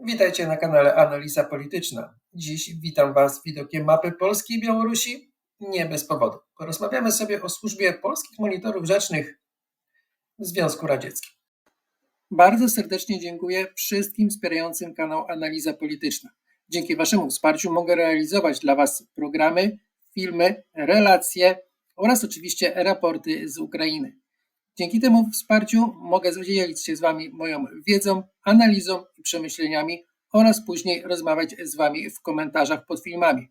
Witajcie na kanale Analiza Polityczna. Dziś witam Was widokiem mapy Polski i Białorusi. Nie bez powodu. Porozmawiamy sobie o służbie polskich monitorów rzecznych w Związku Radzieckim. Bardzo serdecznie dziękuję wszystkim wspierającym kanał Analiza Polityczna. Dzięki Waszemu wsparciu mogę realizować dla Was programy, filmy, relacje oraz oczywiście raporty z Ukrainy. Dzięki temu wsparciu mogę dzielić się z Wami moją wiedzą, analizą i przemyśleniami oraz później rozmawiać z Wami w komentarzach pod filmami.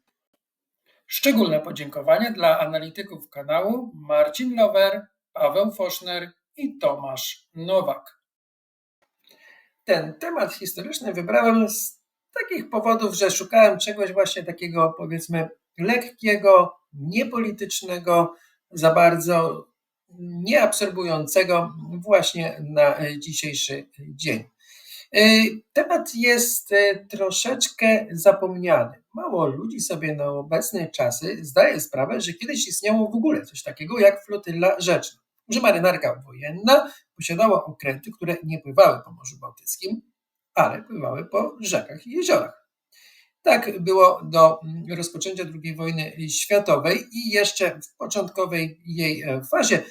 Szczególne podziękowanie dla analityków kanału Marcin Lower, Paweł Foszner i Tomasz Nowak. Ten temat historyczny wybrałem z takich powodów, że szukałem czegoś właśnie takiego powiedzmy lekkiego, niepolitycznego, za bardzo nieabsorbującego właśnie na dzisiejszy dzień. Temat jest troszeczkę zapomniany. Mało ludzi sobie na obecne czasy zdaje sprawę, że kiedyś istniało w ogóle coś takiego jak flotyla rzeczna, że marynarka wojenna posiadała okręty, które nie pływały po Morzu Bałtyckim, ale pływały po rzekach i jeziorach. Tak było do rozpoczęcia II wojny światowej i jeszcze w początkowej jej fazie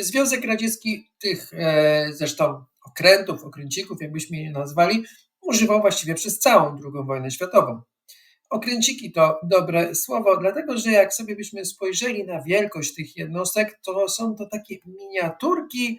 Związek Radziecki tych e, zresztą okrętów, okręcików, jakbyśmy je nazwali, używał właściwie przez całą II wojnę światową. Okręciki to dobre słowo, dlatego że jak sobie byśmy spojrzeli na wielkość tych jednostek, to są to takie miniaturki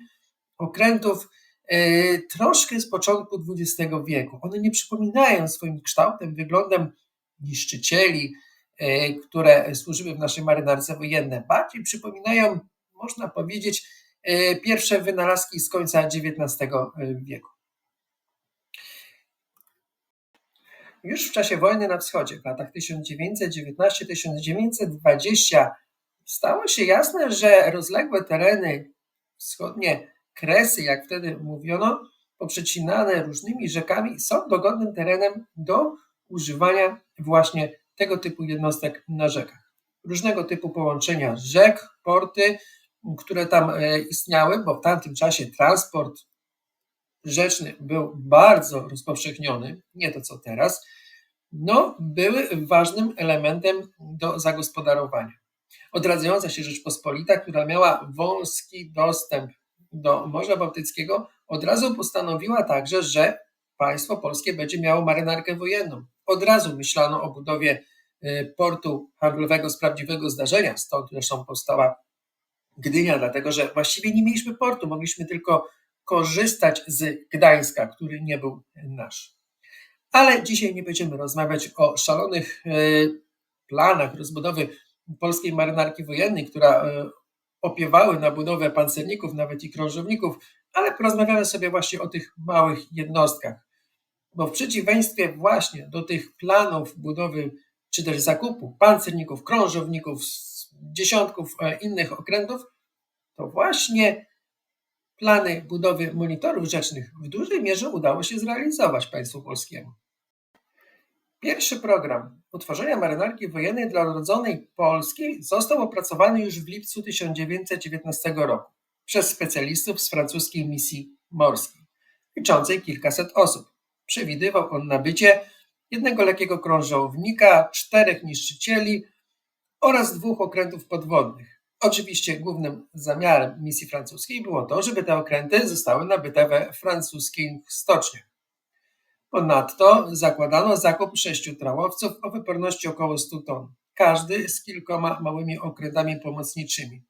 okrętów e, troszkę z początku XX wieku. One nie przypominają swoim kształtem, wyglądem niszczycieli, e, które służyły w naszej marynarce wojennej. Bardziej przypominają można powiedzieć, e, pierwsze wynalazki z końca XIX e, wieku. Już w czasie wojny na wschodzie, w latach 1919-1920, stało się jasne, że rozległe tereny wschodnie, kresy, jak wtedy mówiono, poprzecinane różnymi rzekami, są dogodnym terenem do używania właśnie tego typu jednostek na rzekach. Różnego typu połączenia rzek, porty, które tam e, istniały, bo w tamtym czasie transport rzeczny był bardzo rozpowszechniony, nie to co teraz, no, były ważnym elementem do zagospodarowania. Odradzająca się Rzeczpospolita, która miała wąski dostęp do Morza Bałtyckiego, od razu postanowiła także, że państwo polskie będzie miało marynarkę wojenną. Od razu myślano o budowie e, portu handlowego z prawdziwego zdarzenia, stąd zresztą powstała Gdynia, dlatego że właściwie nie mieliśmy portu, mogliśmy tylko korzystać z Gdańska, który nie był nasz. Ale dzisiaj nie będziemy rozmawiać o szalonych e, planach rozbudowy polskiej marynarki wojennej, która e, opiewały na budowę pancerników, nawet i krążowników, ale porozmawiamy sobie właśnie o tych małych jednostkach. Bo w przeciwieństwie właśnie do tych planów budowy czy też zakupu pancerników, krążowników, dziesiątków e, innych okrętów, to właśnie plany budowy monitorów rzecznych w dużej mierze udało się zrealizować państwu polskiemu. Pierwszy program utworzenia marynarki wojennej dla rodzonej polskiej został opracowany już w lipcu 1919 roku przez specjalistów z francuskiej misji morskiej, liczącej kilkaset osób. Przewidywał on nabycie jednego lekkiego krążownika, czterech niszczycieli, oraz dwóch okrętów podwodnych. Oczywiście głównym zamiarem misji francuskiej było to, żeby te okręty zostały nabyte we francuskich stoczniach. Ponadto zakładano zakup sześciu trałowców o wyporności około 100 ton, każdy z kilkoma małymi okrętami pomocniczymi,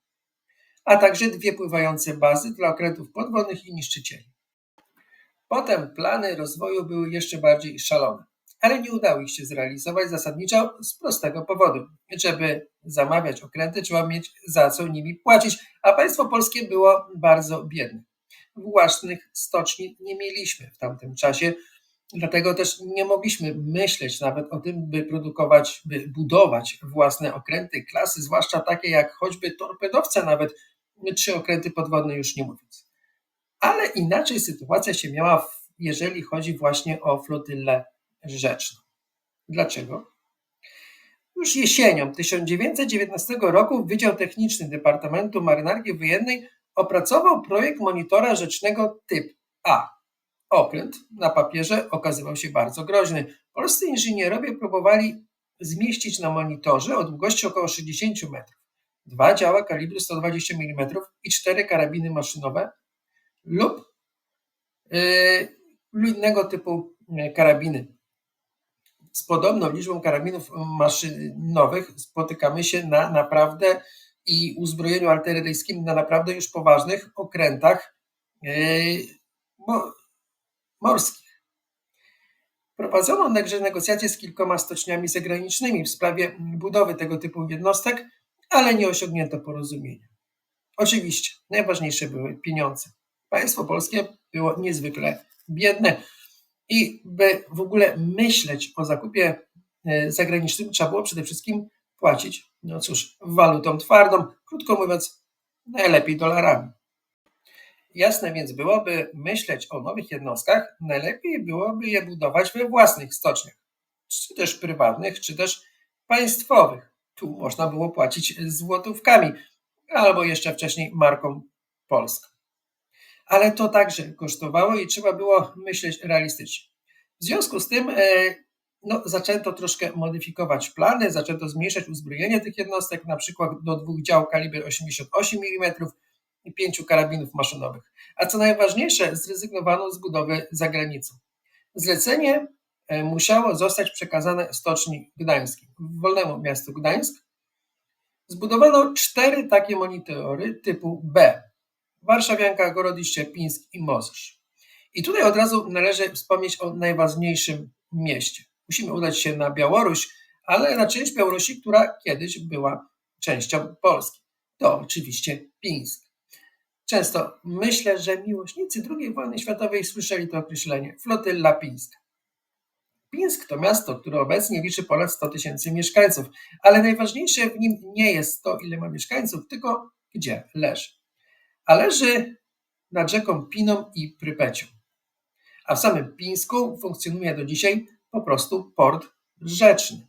a także dwie pływające bazy dla okrętów podwodnych i niszczycieli. Potem plany rozwoju były jeszcze bardziej szalone ale nie udało ich się zrealizować zasadniczo z prostego powodu. Żeby zamawiać okręty, trzeba mieć za co nimi płacić, a państwo polskie było bardzo biedne. Własnych stoczni nie mieliśmy w tamtym czasie, dlatego też nie mogliśmy myśleć nawet o tym, by produkować, by budować własne okręty klasy, zwłaszcza takie jak choćby torpedowce, nawet trzy okręty podwodne już nie mówiąc. Ale inaczej sytuacja się miała, jeżeli chodzi właśnie o flotylę rzeczną. Dlaczego? Już jesienią 1919 roku Wydział Techniczny Departamentu Marynarki Wojennej opracował projekt monitora rzecznego typ A. Okręt na papierze okazywał się bardzo groźny. Polscy inżynierowie próbowali zmieścić na monitorze o długości około 60 metrów dwa działa kalibru 120 mm i cztery karabiny maszynowe lub yy, innego typu yy, karabiny. Z podobną liczbą karabinów maszynowych spotykamy się na naprawdę i uzbrojeniu artyleryjskim na naprawdę już poważnych okrętach yy, morskich. Prowadzono negocjacje z kilkoma stoczniami zagranicznymi w sprawie budowy tego typu jednostek, ale nie osiągnięto porozumienia. Oczywiście najważniejsze były pieniądze. Państwo polskie było niezwykle biedne i by w ogóle myśleć o zakupie e, zagranicznym, trzeba było przede wszystkim płacić, no cóż, walutą twardą, krótko mówiąc, najlepiej dolarami. Jasne więc byłoby myśleć o nowych jednostkach, najlepiej byłoby je budować we własnych stoczniach, czy też prywatnych, czy też państwowych. Tu można było płacić złotówkami, albo jeszcze wcześniej marką polską. Ale to także kosztowało i trzeba było myśleć realistycznie. W związku z tym e, no, zaczęto troszkę modyfikować plany, zaczęto zmniejszać uzbrojenie tych jednostek, na przykład do dwóch dział kaliber 88 mm i pięciu karabinów maszynowych. A co najważniejsze, zrezygnowano z budowy za granicą. Zlecenie E, musiało zostać przekazane Stoczni Gdańskiej, wolnemu miastu Gdańsk. Zbudowano cztery takie monitory typu B. Warszawianka, Gorodiszcze, Pińsk i Mozyrz. I tutaj od razu należy wspomnieć o najważniejszym mieście. Musimy udać się na Białoruś, ale na część Białorusi, która kiedyś była częścią Polski. To oczywiście Pińsk. Często myślę, że miłośnicy II wojny światowej słyszeli to określenie flotylla pińska. Pińsk to miasto, które obecnie liczy ponad 100 tysięcy mieszkańców, ale najważniejsze w nim nie jest to, ile ma mieszkańców, tylko gdzie leży. A leży nad rzeką Piną i Prypecią. A w samym Pińsku funkcjonuje do dzisiaj po prostu port rzeczny.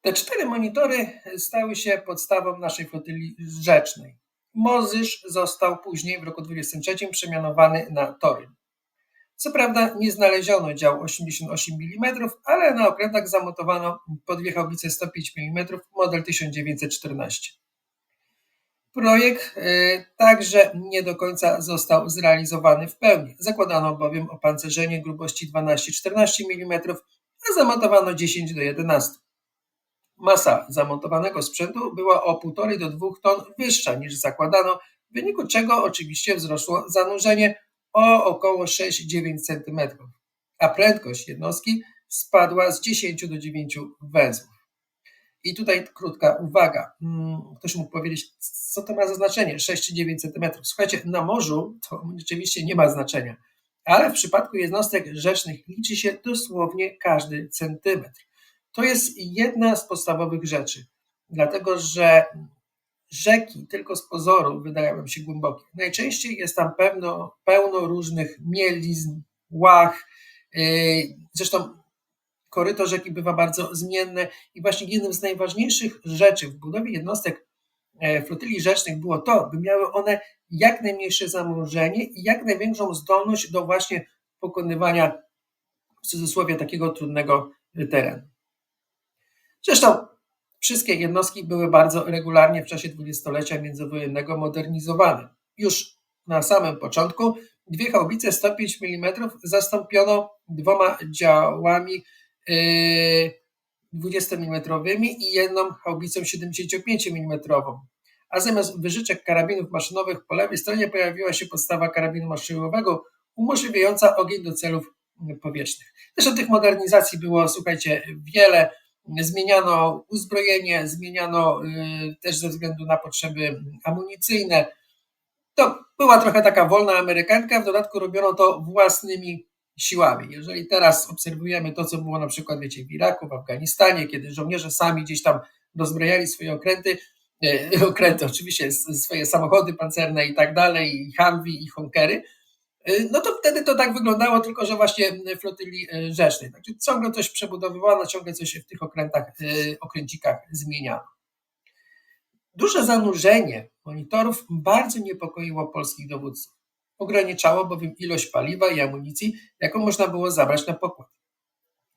Te cztery monitory stały się podstawą naszej flotyli rzecznej. Mozysz został później w roku 23 przemianowany na Toryn. Co prawda nie znaleziono dział 88 mm, ale na okrętach zamontowano po dwie haubice 105 mm model 1914. Projekt y, także nie do końca został zrealizowany w pełni. Zakładano bowiem opancerzenie grubości 12-14 mm, a zamontowano 10 do 11. Masa zamontowanego sprzętu była o 1,5 do 2 ton wyższa niż zakładano, w wyniku czego oczywiście wzrosło zanurzenie o około 6-9 cm, a prędkość jednostki spadła z 10 do 9 węzłów. I tutaj krótka uwaga. Hmm, ktoś mógł powiedzieć, co to ma za znaczenie? 6-9 cm. Słuchajcie, na morzu to rzeczywiście nie ma znaczenia, ale w przypadku jednostek rzecznych liczy się dosłownie każdy centymetr. To jest jedna z podstawowych rzeczy, dlatego że rzeki tylko z pozoru wydają się głębokie. Najczęściej jest tam pełno, pełno różnych mielizn, łach. Yy, zresztą koryto rzeki bywa bardzo zmienne i właśnie jednym z najważniejszych rzeczy w budowie jednostek e, flotyli rzecznych było to, by miały one jak najmniejsze zanurzenie i jak największą zdolność do właśnie pokonywania w cudzysłowie takiego trudnego terenu. Zresztą Wszystkie jednostki były bardzo regularnie w czasie dwudziestolecia międzywojennego modernizowane. Już na samym początku dwie haubice 105 mm zastąpiono dwoma działami 20 mm i jedną haubicą 75 mm. A zamiast wyżyczek karabinów maszynowych po lewej stronie pojawiła się podstawa karabinu maszynowego umożliwiająca ogień do celów powietrznych. Zresztą tych modernizacji było, słuchajcie, wiele zmieniano uzbrojenie, zmieniano y, też ze względu na potrzeby amunicyjne. To była trochę taka wolna amerykanka, w dodatku robiono to własnymi siłami. Jeżeli teraz obserwujemy to, co było na przykład wiecie, w Iraku, w Afganistanie, kiedy żołnierze sami gdzieś tam dozbrojali swoje okręty, y, okręty oczywiście, swoje samochody pancerne i tak dalej, i Humvee, i Honkery, Y, no to wtedy to tak wyglądało, tylko że właśnie flotyli y, rzecznej. Także ciągle coś przebudowywano, ciągle coś w tych okrętach, okręcikach zmieniano. Duże zanurzenie monitorów bardzo niepokoiło polskich dowódców. Ograniczało bowiem ilość paliwa i amunicji, jaką można było zabrać na pokład.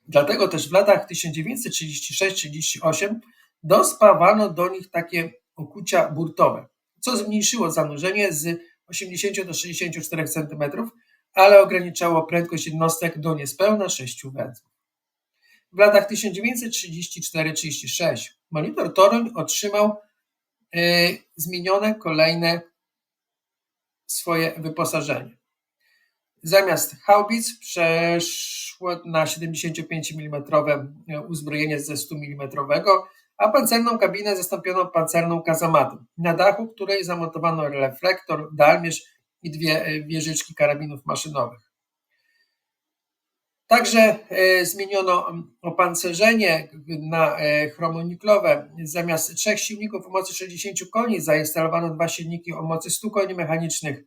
Dlatego też w latach 1936-38 dospawano do nich takie okucia burtowe, co zmniejszyło zanurzenie z 80 do 64 cm, ale ograniczało prędkość jednostek do niespełna 6 węzłów. W latach 1934-36 monitor Toruń otrzymał e, zmienione kolejne swoje wyposażenie. Zamiast haubic przeszło na 75 mm uzbrojenie ze 100 mm, a pancerną kabinę zastąpiono pancerną kazamatem, na dachu której zamontowano reflektor, dalmierz i dwie e, wieżyczki karabinów maszynowych. Także e, zmieniono opancerzenie na e, chromoniklowe. Zamiast trzech silników o mocy 60 koni zainstalowano dwa silniki o mocy 100 koni mechanicznych.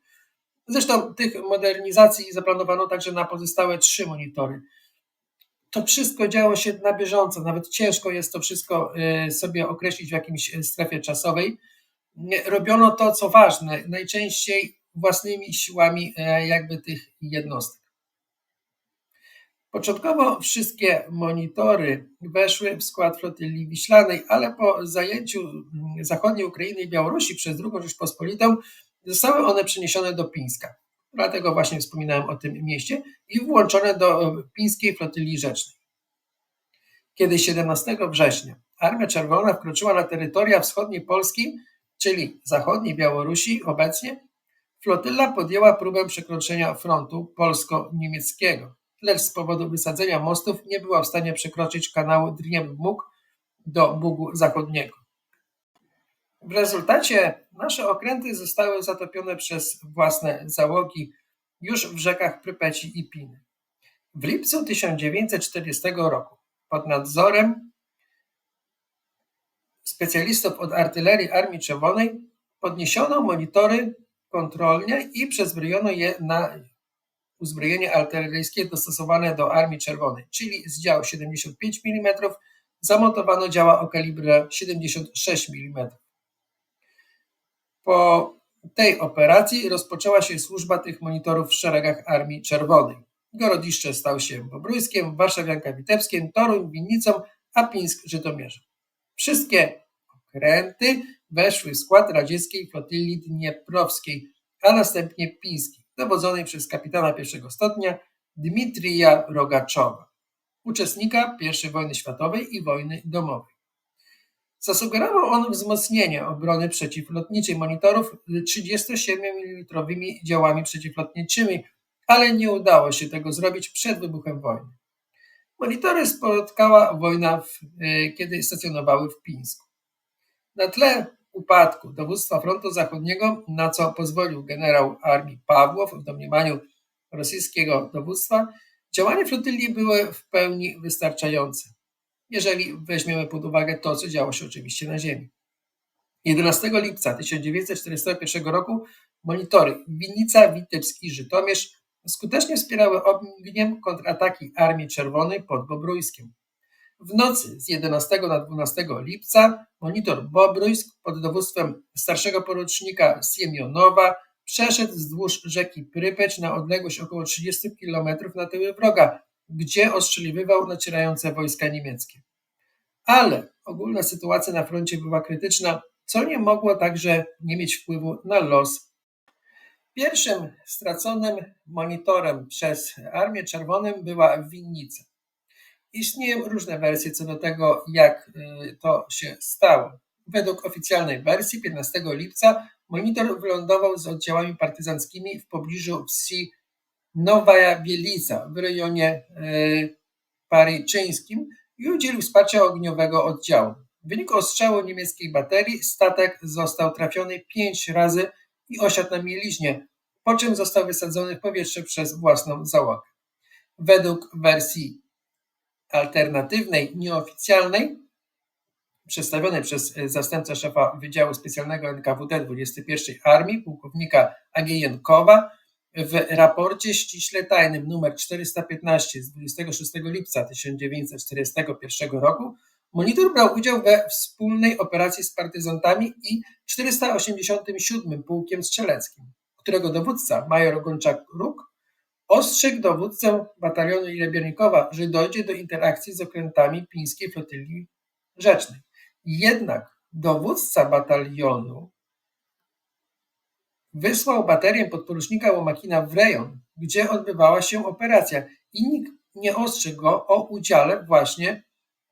Zresztą tych modernizacji zaplanowano także na pozostałe trzy monitory. To wszystko działo się na bieżąco, nawet ciężko jest to wszystko e, sobie określić w jakimś strefie czasowej. Robiono to, co ważne, najczęściej własnymi siłami jakby tych jednostek. Początkowo wszystkie monitory weszły w skład flotyli wiślanej, ale po zajęciu zachodniej Ukrainy i Białorusi przez II Rzeczpospolitą zostały one przeniesione do Pińska. Dlatego właśnie wspominałem o tym mieście i włączone do pińskiej flotyli rzecznej. Kiedy 17 września Armia Czerwona wkroczyła na terytoria wschodniej Polski, czyli zachodniej Białorusi obecnie, flotyla podjęła próbę przekroczenia frontu polsko-niemieckiego lecz z powodu wysadzenia mostów nie była w stanie przekroczyć kanału Driem-Bóg do Bugu Zachodniego. W rezultacie nasze okręty zostały zatopione przez własne załogi już w rzekach Prypeci i Piny. W lipcu 1940 roku pod nadzorem specjalistów od artylerii Armii Czerwonej podniesiono monitory kontrolnie i przezbrojono je na uzbrojenie artyleryjskie dostosowane do Armii Czerwonej, czyli z dział 75 mm zamontowano działa o kalibrze 76 mm. Po tej operacji rozpoczęła się służba tych monitorów w szeregach Armii Czerwonej. Gorodziszcze stał się Bobrójskiem, Warszawianka Witebskiem, Toruń, Winnicą, a Pińsk Żytomierzem. Wszystkie okręty weszły w skład radzieckiej flotyli dnieprowskiej, a następnie pińskiej dowodzonej przez kapitana pierwszego stopnia Dmitrija Rogaczowa, uczestnika I wojny światowej i wojny domowej. Zasugerował on wzmocnienie obrony przeciwlotniczej monitorów 37 mm działami przeciwlotniczymi, ale nie udało się tego zrobić przed wybuchem wojny. Monitory spotkała wojna, w, e, kiedy stacjonowały w Pińsku. Na tle upadku dowództwa frontu zachodniego, na co pozwolił generał armii Pawłow w domniemaniu rosyjskiego dowództwa, działania flotyli były w pełni wystarczające, jeżeli weźmiemy pod uwagę to, co działo się oczywiście na ziemi. 11 lipca 1941 roku monitory Winnica, Witebski i Żytomierz skutecznie wspierały ogniem kontrataki Armii Czerwonej pod Bobrójskiem. W nocy z 11 na 12 lipca monitor Bobruйsk pod dowództwem starszego porucznika Siemionowa przeszedł wzdłuż rzeki Prypeć na odległość około 30 km na tyły wroga, gdzie ostrzeliwywał nacierające wojska niemieckie. Ale ogólna sytuacja na froncie była krytyczna, co nie mogło także nie mieć wpływu na los. Pierwszym straconym monitorem przez Armię Czerwoną była Winnica. Istnieją różne wersje co do tego, jak y, to się stało. Według oficjalnej wersji 15 lipca monitor wylądował z oddziałami partyzanckimi w pobliżu wsi Nowa Bielica w rejonie y, paryczyńskim i udzielił wsparcia ogniowego oddziału. W wyniku ostrzału niemieckiej baterii statek został trafiony pięć razy i osiadł na mieliźnie, po czym został wysadzony w powietrze przez własną załogę. Według wersji alternatywnej, nieoficjalnej, przedstawionej przez e, zastępcę szefa Wydziału Specjalnego NKWD 21 Armii, pułkownika Agiejenkowa, w raporcie ściśle tajnym nr 415 z 26 lipca 1941 roku monitor brał udział we wspólnej operacji z partyzantami i 487 Pułkiem Strzeleckim którego dowódca, major Gonczak-Róg, ostrzegł dowódcę batalionu Ilebiernikowa, że dojdzie do interakcji z okrętami pińskiej flotylii rzecznej. Jednak dowódca batalionu wysłał baterię podporucznika Łomakina w rejon, gdzie odbywała się operacja i nikt nie ostrzegł go o udziale właśnie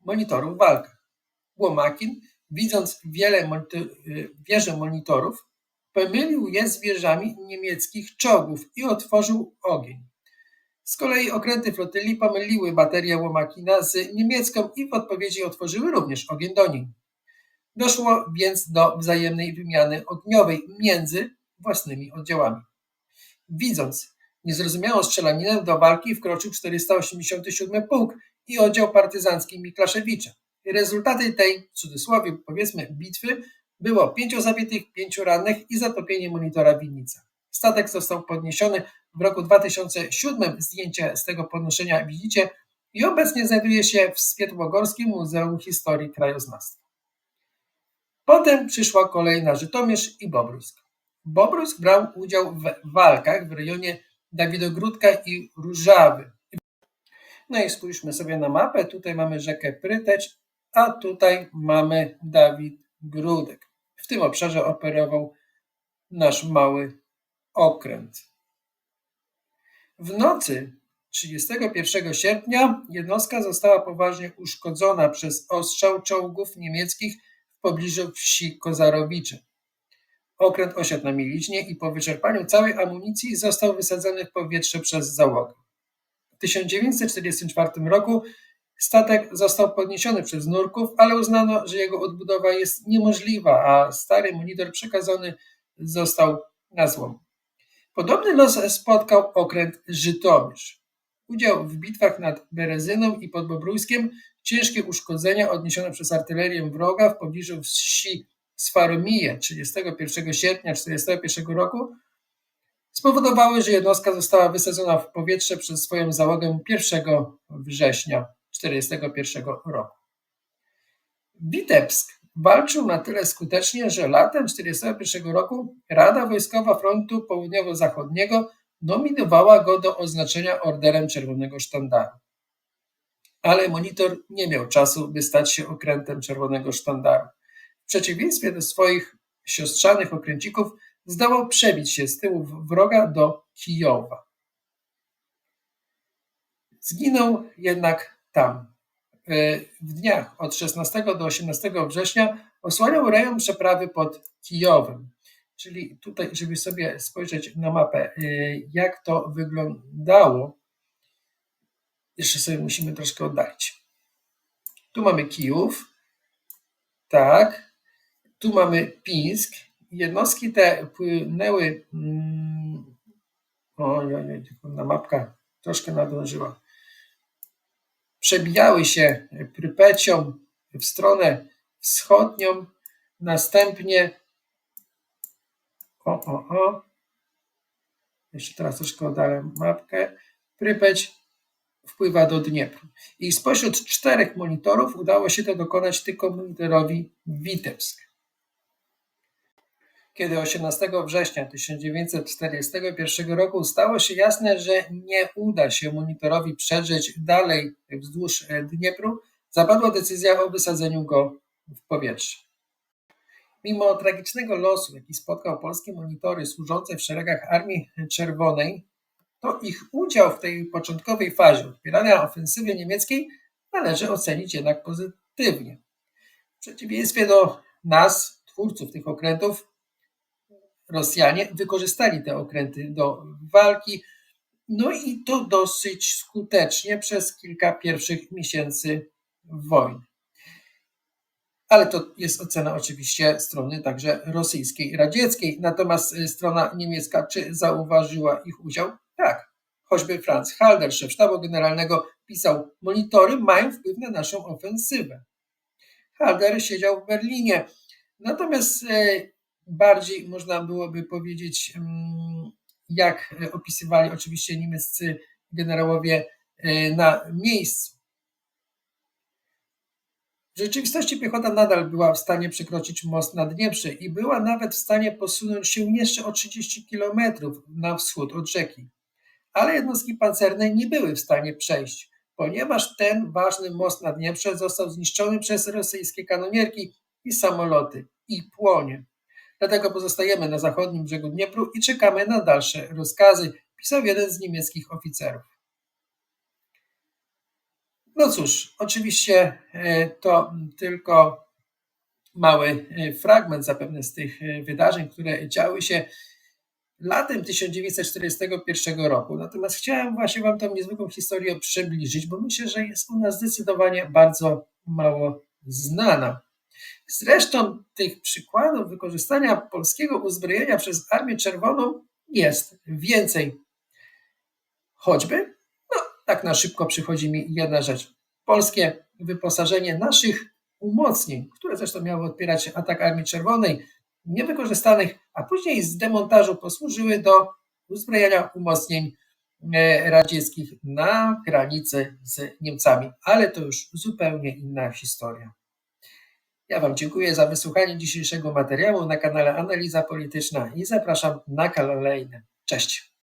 monitorów w walkach. Łomakin, widząc wiele monitor, wieży monitorów, pomylił je z wieżami niemieckich czołgów i otworzył ogień. Z kolei okręty flotyli pomyliły baterię Łomakina z niemiecką i w odpowiedzi otworzyły również ogień do niej. Doszło więc do wzajemnej wymiany ogniowej między własnymi oddziałami. Widząc niezrozumiałą strzelaninę, do walki wkroczył 487 pułk i oddział partyzancki Miklaszewicza. Rezultaty tej, w cudzysłowie powiedzmy, bitwy było pięciu zabitych, pięciu rannych i zatopienie monitora Winnica. Statek został podniesiony w roku 2007. Zdjęcie z tego podnoszenia widzicie i obecnie znajduje się w Świetłogorskim Muzeum Historii Krajoznawstwa. Potem przyszła kolej na Żytomierz i Bobrusk. Bobrusk brał udział w walkach w rejonie Dawidogródka i Różawy. No i spójrzmy sobie na mapę. Tutaj mamy rzekę Pryteć, a tutaj mamy Dawid Grudek. W tym obszarze operował nasz mały okręt. W nocy 31 sierpnia jednostka została poważnie uszkodzona przez ostrzał czołgów niemieckich w pobliżu wsi Kozarowicze. Okręt osiadł na mieliźnie i po wyczerpaniu całej amunicji został wysadzony w powietrze przez załogę. W 1944 roku statek został podniesiony przez nurków, ale uznano, że jego odbudowa jest niemożliwa, a stary monitor przekazany został na złom. Podobny los spotkał okręt Żytomierz. Udział w bitwach nad Berezyną i pod Bobrujskiem, ciężkie uszkodzenia odniesione przez artylerię wroga w pobliżu wsi Swaromije 31 sierpnia 1941 roku spowodowały, że jednostka została wysadzona w powietrze przez swoją załogę 1 września 1941 roku. Witebsk walczył na tyle skutecznie, że latem 1941 roku Rada Wojskowa Frontu Południowo-Zachodniego nominowała go do oznaczenia Orderem Czerwonego Sztandaru. Ale monitor nie miał czasu, by stać się okrętem Czerwonego Sztandaru. W przeciwieństwie do swoich siostrzanych okręcików, zdołał przebić się z tyłu wroga do Kijowa. Zginął jednak tam. E, w dniach od 16 do 18 września osłaniał rejon przeprawy pod Kijowem. Czyli tutaj, żeby sobie spojrzeć na mapę, e, jak to wyglądało, jeszcze sobie musimy troszkę oddalić. Tu mamy Kijów, tak, tu mamy Pińsk. Jednostki te płynęły. Mm, oj, na mapka troszkę nadążyła. Przebijały się Prypecią w stronę wschodnią, następnie o, o, o, jeszcze teraz troszkę oddalę mapkę, Prypeć wpływa do Dniepru. I spośród czterech monitorów udało się to dokonać tylko monitorowi Witebsk kiedy 18 września 1941 roku stało się jasne, że nie uda się monitorowi przedrzeć dalej wzdłuż Dniepru, zapadła decyzja o wysadzeniu go w powietrze. Mimo tragicznego losu, jaki spotkał polskie monitory służące w szeregach Armii Czerwonej, to ich udział w tej początkowej fazie odpierania ofensywy niemieckiej należy ocenić jednak pozytywnie. W przeciwieństwie do nas, twórców tych okrętów, Rosjanie wykorzystali te okręty do walki, no i to dosyć skutecznie przez kilka pierwszych miesięcy wojny. Ale to jest ocena oczywiście strony także rosyjskiej radzieckiej. Natomiast y, strona niemiecka, czy zauważyła ich udział? Tak. Choćby Franz Halder, szef sztabu generalnego, pisał: Monitory mają wpływ na naszą ofensywę. Halder siedział w Berlinie. Natomiast y, bardziej można byłoby powiedzieć, mm, jak opisywali oczywiście niemieccy generałowie e, na miejscu. W rzeczywistości piechota nadal była w stanie przekroczyć most na Dnieprze i była nawet w stanie posunąć się jeszcze o 30 kilometrów na wschód od rzeki. Ale jednostki pancerne nie były w stanie przejść, ponieważ ten ważny most na Dnieprze został zniszczony przez rosyjskie kanonierki i samoloty i płonie. Dlatego pozostajemy na zachodnim brzegu Dniepru i czekamy na dalsze rozkazy, pisał jeden z niemieckich oficerów. No cóż, oczywiście e, to tylko mały e, fragment zapewne z tych e, wydarzeń, które działy się latem 1941 roku. Natomiast chciałem właśnie Wam tę niezwykłą historię przybliżyć, bo myślę, że jest ona zdecydowanie bardzo mało znana. Zresztą tych przykładów wykorzystania polskiego uzbrojenia przez Armię Czerwoną jest więcej. Choćby, no tak na szybko przychodzi mi jedna rzecz. Polskie wyposażenie naszych umocnień, które zresztą miały odpierać atak Armii Czerwonej, niewykorzystanych, a później z demontażu posłużyły do uzbrojenia umocnień e, radzieckich na granicy z Niemcami. Ale to już zupełnie inna historia. Ja Wam dziękuję za wysłuchanie dzisiejszego materiału na kanale Analiza Polityczna i zapraszam na kolejne. Cześć.